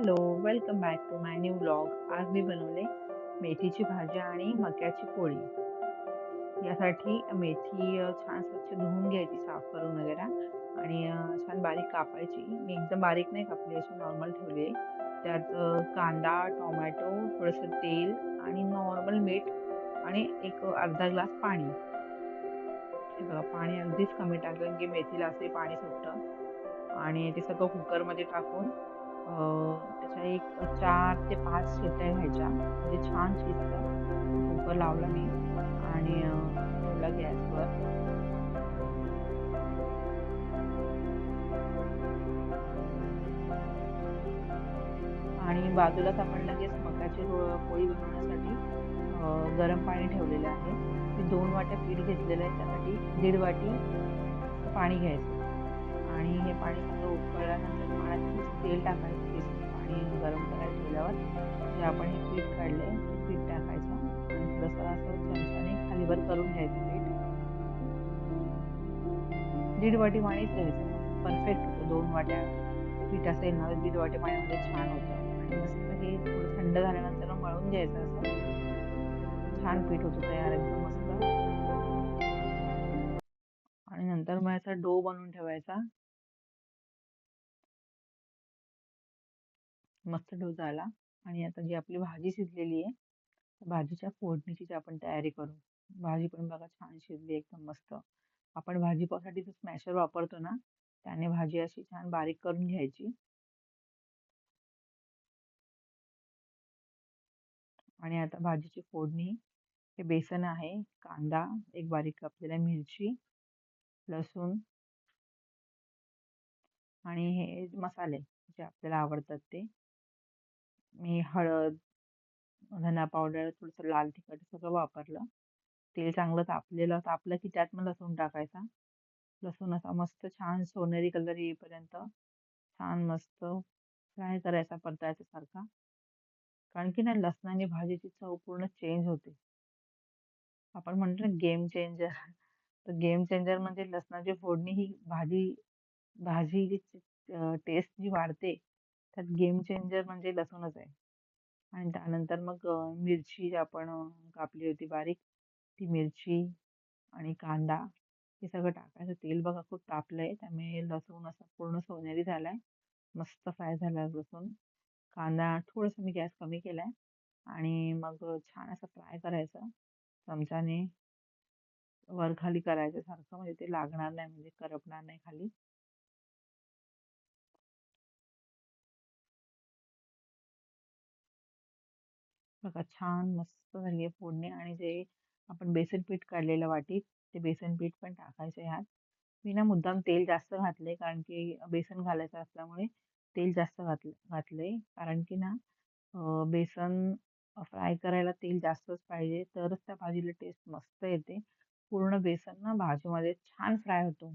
Hello, welcome back to my new blog आज मी बनवले मेथीची भाजी आणि मक्याची पोळी. यासाठी मेथी छान स्वच्छ धुवून घ्यायची साफ करून वगैरे आणि छान बारीक कापायची. मी एकदम बारीक नाही कापली, अशी नॉर्मल ठेवली आहे. त्यात कांदा, टोमॅटो, थोडंसं तेल आणि नॉर्मल मीठ आणि एक अर्धा ग्लास पाणी. हे बघा पाणी अगदीच कमी टाकलं, की मेथीला असे पाणी सुटतं आणि ते सगळं कुकरमध्ये टाकून त्याच्या एक चार ते पाच शिट्या घ्यायच्या म्हणजे छान शिजतं. कुकर लावला मी आणि ठेवला गॅसवर. आणि बाजूलाच आपण लगेच मक्याची हो-, पोळी बनवण्यासाठी गरम पाणी ठेवलेलं आहे. मी दोन वाट्या पीठ घेतलेलं आहे, त्यासाठी दीड वाटी पाणी घ्यायचं आणि हे पाणी सगळं उकळल्यानंतर पाण्यात तेल टाकायचं. पाणी गरम करायला ठेवल्यावर जे आपण हे पीठ काढले ते पीठ टाकायचं आणि थोडंसं असं चमच्याने खालीवर करून घ्यायचं पीठ. दीड वाटी पाणीच घ्यायचं. परफेक्ट होतं. दोन वाट्या पीठ येणार दीड वाटी पाण्यामध्ये छान होतं आणि मस्त हे थोडं थंड झाल्यानंतर मळून घ्यायचं असं. छान पीठ होतं तयार एकदम मस्त. नंतर मग याचा डो बनवून ठेवायचा. मस्त डो झाला आणि आता जी आपली भाजी शिजलेली आहे, भाजीच्या फोडणीची आपण तयारी करू. भाजी पण बघा छान शिजली एकदम मस्त. आपण भाजीपावसाठी जो स्मॅशर वापरतो ना, त्याने भाजी अशी छान बारीक करून घ्यायची. आणि आता भाजीची फोडणी हे बेसन आहे, कांदा, एक बारीक कापलेल्या मिरची, लसूण आणि हे मसाले जे आपल्याला आवडतात ते. मी हळद, धना पावडर, थोडंसं लाल तिखट सगळं वापरलं. तेल चांगलं तापलेलं तापलं की त्यात मग लसूण टाकायचा. लसूण असा मस्त छान सोनेरी कलर येईपर्यंत छान मस्त फ्राय करायचा परतायचा सारखा. कारण की ना लसणाने भाजीची चव पूर्ण चेंज होते. आपण म्हणतो ना गेम चेंजर तर गेम चेंजर म्हणजे लसणाची फोडणी ही भाजी भाजी टेस्ट जी वाढते, त्यात गेम चेंजर म्हणजे लसूणच आहे. आणि त्यानंतर मग मिरची आपण कापली होती बारीक, ती मिरची आणि कांदा हे सगळं टाकायचं. तेल बघा खूप तापलंय, त्यामुळे लसूण असा पूर्ण सोनेरी झालाय. मस्त फ्राय झाला लसूण. कांदा थोडंसं मी गॅस कमी केला आहे आणि मग छान असं फ्राय करायचं. चमच्याने वर-खाली करायचं सारखं, म्हणजे ते लागणार नाही, म्हणजे करपणार नाही खाली. बघा छान मस्त झाली आहे फोडणी आणि जे आपण बेसन पीठ काढलेलं वाटीत, ते बेसन पीठ पण टाकायचं ह्यात. मी ना मुद्दाम तेल जास्त घातले कारण की बेसन घालायचं असल्यामुळे तेल जास्त घातलं घातलंय. कारण की ना बेसन फ्राय करायला तेल जास्तच पाहिजे, तरच त्या भाजीला टेस्ट मस्त येते. पूर्ण बेसन ना भाजीमध्ये छान फ्राय होतो.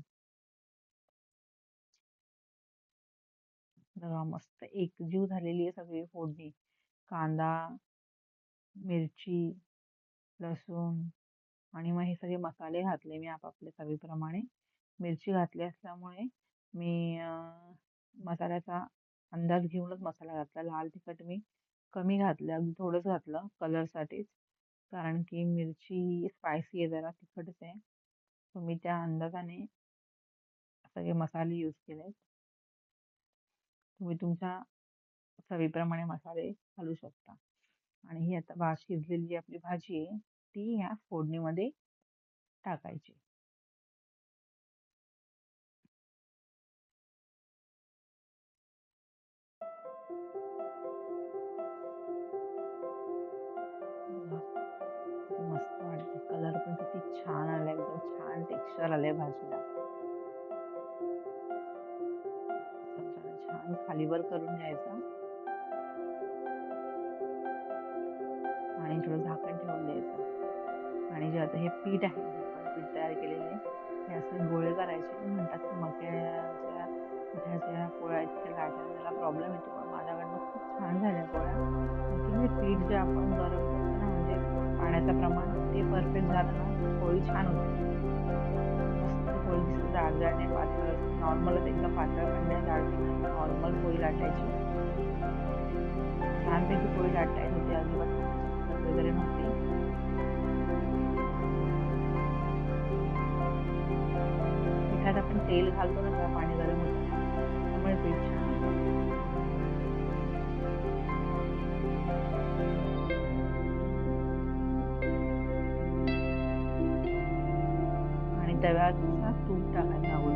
बघा मस्त एकजीव झालेली आहे सगळी फोडणी. कांदा, मिरची, लसूण आणि मग हे सगळे मसाले घातले मी आपापल्या चवीप्रमाणे. मिरची घातली असल्यामुळे मी मसाल्याचा अंदाज घेऊनच मसाला घातला. लाल तिखट मी कमी घातलं, अगदी थोडंच घातलं कलरसाठीच. कारण की मिरची स्पायसी आहे जरा, तिखटच आहे. तर मी त्या अंदाजाने सगळे मसाले यूज केले तुम्ही तुमच्या चवीप्रमाणे मसाले घालू शकता. आणि ही आता भात शिजलेली जी आपली भाजी आहे, ती ह्या फोडणीमध्ये टाकायची. छान आले भाजीला. छान खालीवर करून घ्यायचं. आणि थोडं झाकण ठेवून द्यायचं. आणि जे आता हे पीठ आहे, पीठ तयार केलेले हे असे गोळे करायचे. म्हणतात मक्याच्या पिठाच्या पोळ्या इतक्या लाटायला त्याला प्रॉब्लेम येतो, पण माझ्याकडनं खूप छान झाल्या पोळ्या. म्हणजे पीठ जे आपण गरम करतो ना, म्हणजे पाण्याचं प्रमाण ते परफेक्ट झालं ना, पोळी छान होते. मस्त पोळी दिसते, जाड-जाड पातळ नॉर्मलच एकदम पातळ पण नाही, जाड नॉर्मल पोळी लाटायची. छानपैकी पोळी लाटायची येत होती अजिबात. वगैरे नव्हती पिठात आपण तेल घालतो ना त्या पाणी गरम होतं. त्यामुळे पीठ छान आणि तव्यात تمنوا